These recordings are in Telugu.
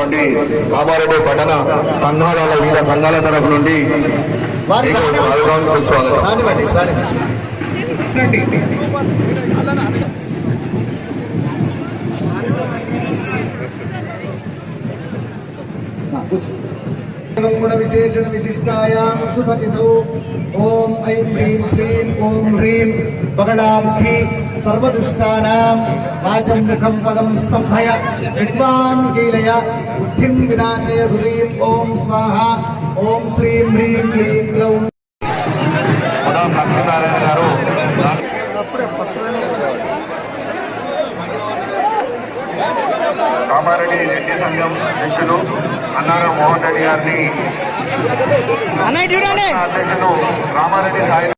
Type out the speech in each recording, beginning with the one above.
నుండి కామారెడ్డి పట్టణ సంఘాల వివిధ సంఘాల తరఫు నుండి వారి మీకు స్వాగతం సుస్వాగతం. రానివ్వండి రానివ్వండి గుణ విశేషణ విశిష్టాయాం శుభతిథౌ. ఓం ఐం హ్రీం శ్రీం ఓం హ్రీం బగళాంఖి సర్వదుష్టానాం. వాచం ముఖం పదం స్తంభయ. విద్వాన్ కీలయ. బుద్ధిం వినాశయ హ్రీం ఓం స్వాహ ఓం శ్రీం హ్రీం క్లీం కూడా లక్ష్మీనారాయణ గారు కామారెడ్డి రెడ్డి సంఘం అధ్యక్షులు అన్నారం మోహన్ రెడ్డి గారిని అధ్యక్షులు రామారెడ్డి సాయి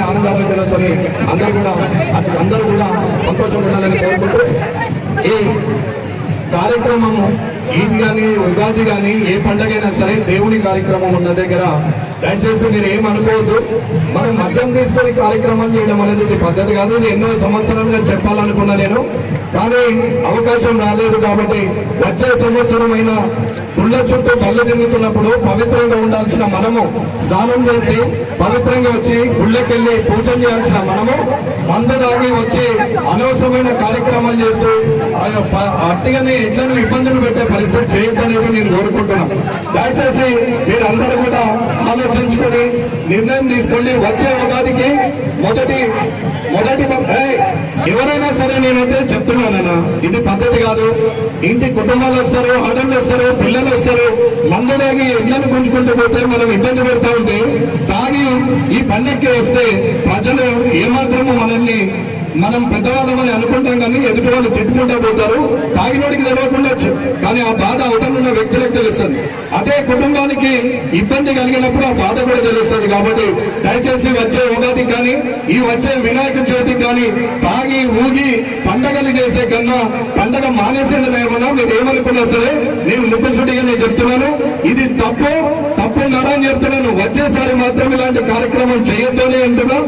సందర్శనతో ఆనందాలతో అందరూ కూడా అందరూ కూడా సంతోషం ఉండాలని కోరుకుంటూ ఈ కార్యక్రమము ఈద్ కానీ ఉగాది కానీ ఏ పండగైనా సరే దేవుని కార్యక్రమం ఉన్న దగ్గర దయచేసి మీరు ఏమనుకోవద్దు మనం మద్యం తీసుకొని కార్యక్రమాలు చేయడం అనేది పద్ధతి కాదు. ఇది ఎన్నో సంవత్సరాలుగా చెప్పాలనుకున్నా నేను. కానీ అవకాశం రాలేదు కాబట్టి వచ్చే సంవత్సరం అయినా గుళ్ళ చుట్టూ బల్ల తిరుగుతున్నప్పుడు పవిత్రంగా ఉండాల్సిన మనము స్నానం చేసి పవిత్రంగా వచ్చి గుళ్ళకెళ్ళి పూజలు చేయాల్సిన మనము మంద దాగి వచ్చి అనవసరమైన కార్యక్రమాలు చేస్తూ ఆయన ప- అట్టిగానే ఎట్లను ఇబ్బందులు పెట్టే పరిస్థితి చేయొద్దనేది నేను కోరుకుంటున్నాను. దయచేసి మీరందరూ కూడా ఆలోచించుకొని నిర్ణయం తీసుకోండి. వచ్చే ఉగాదికి మొదటి మొదటి ఎవరైనా సరే నేనైతే చెప్తున్నానన్న ఇది పద్ధతి కాదు. ఇంటి కుటుంబాలు వస్తారు ఆడళ్ళు వస్తారు పిల్లలు వస్తారు. మందు తాగి ఇళ్ళని గుంజుకుంటూ పోతే మనం ఇబ్బంది పెడతా ఉంటే తాగి ఈ పండక్కి వస్తే ప్రజలు ఏమాత్రము మనల్ని మనం పెద్దవాళ్ళమని అనుకుంటాం కానీ ఎదుటి వాళ్ళు తిట్టుకుంటా పోతారు. తాగినోడికి తెలియకుండొచ్చు కానీ ఆ బాధ అవతలున్న వ్యక్తులకు తెలుస్తుంది. అదే కుటుంబానికి ఇబ్బంది కలిగినప్పుడు ఆ బాధ కూడా తెలుస్తుంది. కాబట్టి దయచేసి వచ్చే ఉగాది కానీ ఈ వచ్చే వినాయక చవితి కానీ తాగి ఊగి పండగలు చేసే కన్నా పండగ మానేసింది ఏమన్నా మీరు ఏమనుకున్నా సరే నేను ముక్కుసూటిగా నేను చెప్తున్నాను. ఇది తప్పు తప్పు అని చెప్తున్నాను. వచ్చేసారి మాత్రం ఇలాంటి కార్యక్రమం చేయొద్దని అంటున్నా.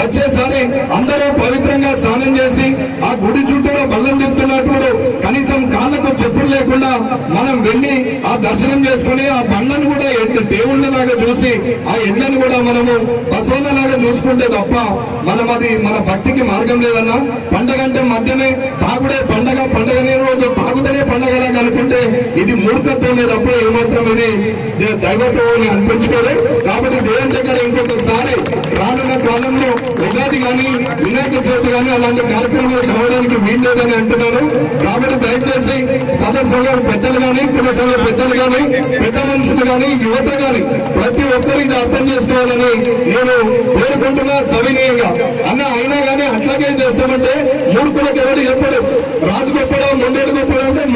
వచ్చేసారి స్నానం చేసి ఆ గుడి చుట్టూలో బల్లం తిప్పుతున్నప్పుడు కనీసం కాళ్ళకు చెప్పులు లేకుండా మనం వెళ్ళి ఆ దర్శనం చేసుకుని ఆ బండను కూడా దేవుళ్ళలాగా చూసి ఆ ఎండను కూడా మనము బసవనలాగా చూసుకుంటే తప్ప మనం అది మన భక్తికి మార్గం లేదన్నా. పండగ అంటే మధ్యనే తాగుడే పండగ పండగ లేని రోజు తాగుతనే పండగలాగా అనుకుంటే ఇది మూర్ఖత్వమే తప్ప ఏమాత్రం ఇది దైవత్వం అని అనిపించుకోలేదు కాబట్టి దేవుని దగ్గర ఇంకొకసారి రానున్న కాలంలో ఉగాది కానీ వినాయక చవితి కానీ అలాంటి కార్యక్రమాలు కావడానికి వీల్లేదని అంటున్నాను కాబట్టి దయచేసి సదస్సులో పెద్దలు కానీ కుల పెద్దలు కానీ పెద్ద మనుషులు కానీ యువత కానీ ప్రతి ఒక్కరు ఇది అర్థం చేసుకోవాలని నేను కోరుకుంటున్నా సవినీయంగా. అన్న అయినా కానీ అట్లాగే చేస్తామంటే మూర్ఖులకు ఎవరు చెప్పడు. రాజు గొప్పడో మొండేడు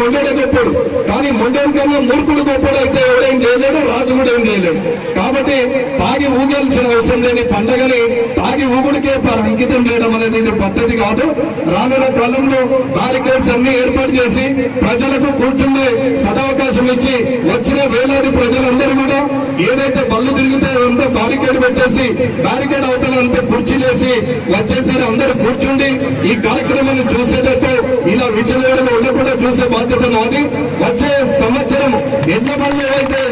మొండేడే గొప్పడు కానీ మొండేడు కన్నా మూర్ఖుడు గొప్పడే అయితే ఎవడేం చేయలేడు రాజు కూడా ఏం చేయలేడు కాబట్టి తాగి ఊగాల్సిన అవసరం లేని పండగని తాగి ఊగుడికే అంకితం చేయడం అనేది ఇది పద్ధతి కాదు. రానున్న కాలంలో బారికేడ్స్ అన్ని ఏర్పాటు చేసి ప్రజలకు కూర్చునే సదవకాశం ఇచ్చి వచ్చిన వేలాది ప్రజలందరూ కూడా ఏదైతే బళ్ళు తిరిగితే అంతా బారికేడ్ పెట్టేసి బారికేడ్ అవతల అంతా కుర్చీలేసి వచ్చేసరి. అందరూ కూర్చుండి ఈ కార్యక్రమాన్ని చూసేటట్టు ఇలా విచలవేడలు ఉండకుండా చూసే బాధ్యత నాది వచ్చే సంవత్సరం ఎడ్ల బళ్ళు అయితే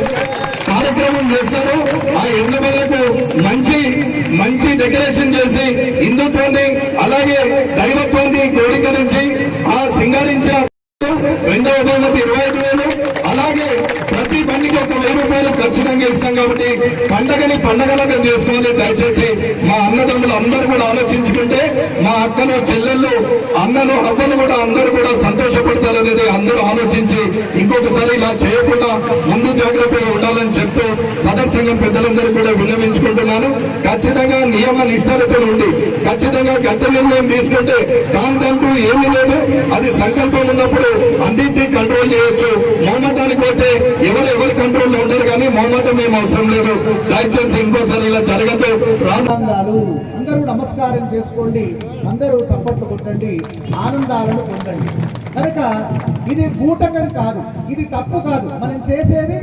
కార్యక్రమం చేస్తారో ఆ ఎండ బళ్ళకు మంచి మంచి డెకరేషన్ చేసి హిందుత్వాన్ని అలాగే దైవత్వాన్ని కోరిక నుంచి ఆ సింగారించిన రెండవ బహుమతి ఇరవై ఐదు వేలు అలాగే ప్రతి బండికి ఒక వెయ్యి రూపాయలు ఖచ్చితంగా ఇస్తాం కాబట్టి పండగని పండగలాగా చేసుకోవాలి. దయచేసి మా అన్నదమ్ములు అందరూ కూడా ఆలోచించుకుంటే మా అక్కలు చెల్లెళ్ళు అన్నలు అవ్వలు కూడా అందరూ కూడా సంతోషపడతారనేది అందరూ ఆలోచించి ఇంకొకసారి ఇలా చేయకుండా ముందు జాగ్రత్తగా ఉండాలని చెప్తూ సదర్ సంఘం పెద్దలందరూ కూడా విన్నవించుకుంటున్నాను. ఖచ్చితంగా నియమ నిష్ఠలతో ఉండి ఖచ్చితంగా గత నిర్ణయం తీసుకుంటే దానికంటూ ఏమీ లేదు. అది సంకల్పం ఉన్నప్పుడు అన్నింటినీ కంట్రోల్ చేయొచ్చు. మోమటానికి పోతే ఎవరు ఎవరి కంట్రోల్ ఉండరు ఏం అవసరం లేదు. దయచేసి ఇంకోసారి ఇలా జరగదు. ఆనందాలు అందరూ నమస్కారం చేసుకోండి. అందరూ చప్పట్లు కొట్టండి. ఆనందాలను పొందండి. కనుక ఇది బూటకం కాదు. ఇది తప్పు కాదు. మనం చేసేది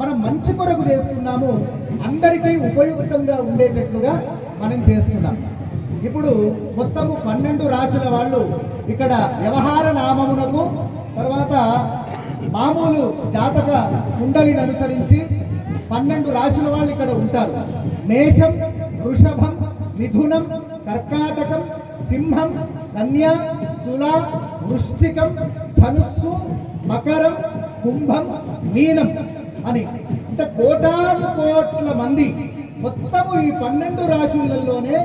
మనం మంచి కొరకు చేస్తున్నాము. అందరికీ ఉపయుక్తంగా ఉండేటట్లుగా మనం చేస్తున్నాం. ఇప్పుడు మొత్తము పన్నెండు రాశుల వాళ్ళు ఇక్కడ వ్యవహార నామమునకు తర్వాత మామూలు జాతక కుండలిని అనుసరించి పన్నెండు రాశుల వాళ్ళు ఇక్కడ ఉంటారు. మేషం వృషభం మిథునం కర్కాటకం సింహం కన్యా తుల వృశ్చికం ధనుస్సు మకరం కుంభం మీనం అని అంటే కోటాను కోట్ల మంది మొత్తము ఈ పన్నెండు రాశులలోనే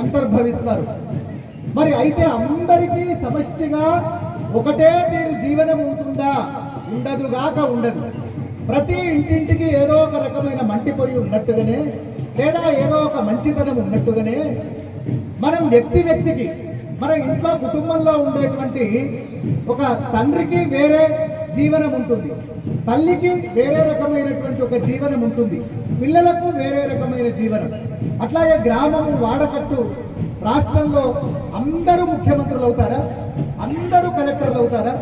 అంతర్భవిస్తారు. మరి అయితే అందరికీ సమష్టిగా ఒకటే తీరు జీవనం ఉంటుందా? ఉండదుగాక ఉండదు. ప్రతి ఇంటింటికి ఏదో ఒక రకమైన మంటిపోయి ఉన్నట్టుగానే లేదా ఏదో ఒక మంచితనం ఉన్నట్టుగానే మనం వ్యక్తి వ్యక్తికి మన ఇంట్లో కుటుంబంలో ఉండేటువంటి ఒక తండ్రికి వేరే జీవనం ఉంటుంది. తల్లికి వేరే రకమైనటువంటి ఒక జీవనం ఉంటుంది. పిల్లలకు వేరే రకమైన జీవనం. అట్లాగే గ్రామము వాడకట్టు రాష్ట్రంలో అందరూ ముఖ్యమంత్రులు అవుతారా అందరూ కలెక్టర్లు అవుతారా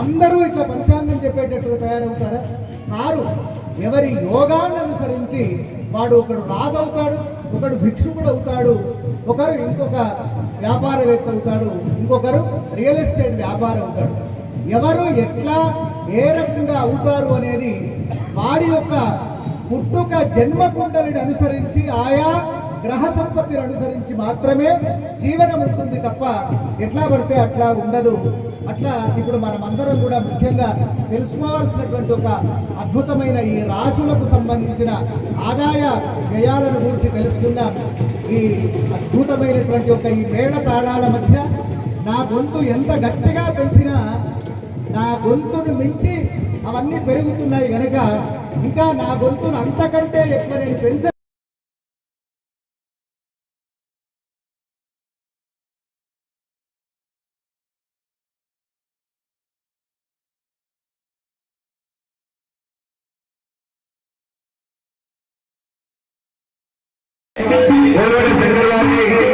అందరూ ఇట్లా పంచాంగం చెప్పేటట్టుగా తయారవుతారా? కారు ఎవరి యోగాన్ని అనుసరించి వాడు ఒకడు రాజు అవుతాడు ఒకడు భిక్షుకుడు అవుతాడు ఒకరు ఇంకొక వ్యాపారవేత్త అవుతాడు ఇంకొకరు రియల్ ఎస్టేట్ వ్యాపారం అవుతాడు. ఎవరు ఎట్లా ఏ రకంగా అవుతారు అనేది వాడి యొక్క పుట్టుక జన్మ కుండలిని అనుసరించి ఆయా గ్రహ సంపత్తిని అనుసరించి మాత్రమే జీవనం ఉంటుంది తప్ప ఎట్లా పడితే అట్లా ఉండదు. అట్లా ఇప్పుడు మనం అందరం కూడా ముఖ్యంగా తెలుసుకోవాల్సినటువంటి ఒక అద్భుతమైన ఈ రాశులకు సంబంధించిన ఆదాయ వ్యయాలను గురించి తెలుసుకుందాం. ఈ అద్భుతమైనటువంటి ఒక ఈ మేళ తాళాల మధ్య నా గొంతు ఎంత గట్టిగా పెంచినా నా గొంతును మించి అవన్నీ పెరుగుతున్నాయి గనక ఇంకా నా గొంతును అంతకంటే ఎక్కువ నేను పెంచ ಓಡಿ ಸಂಘವಾಗಿ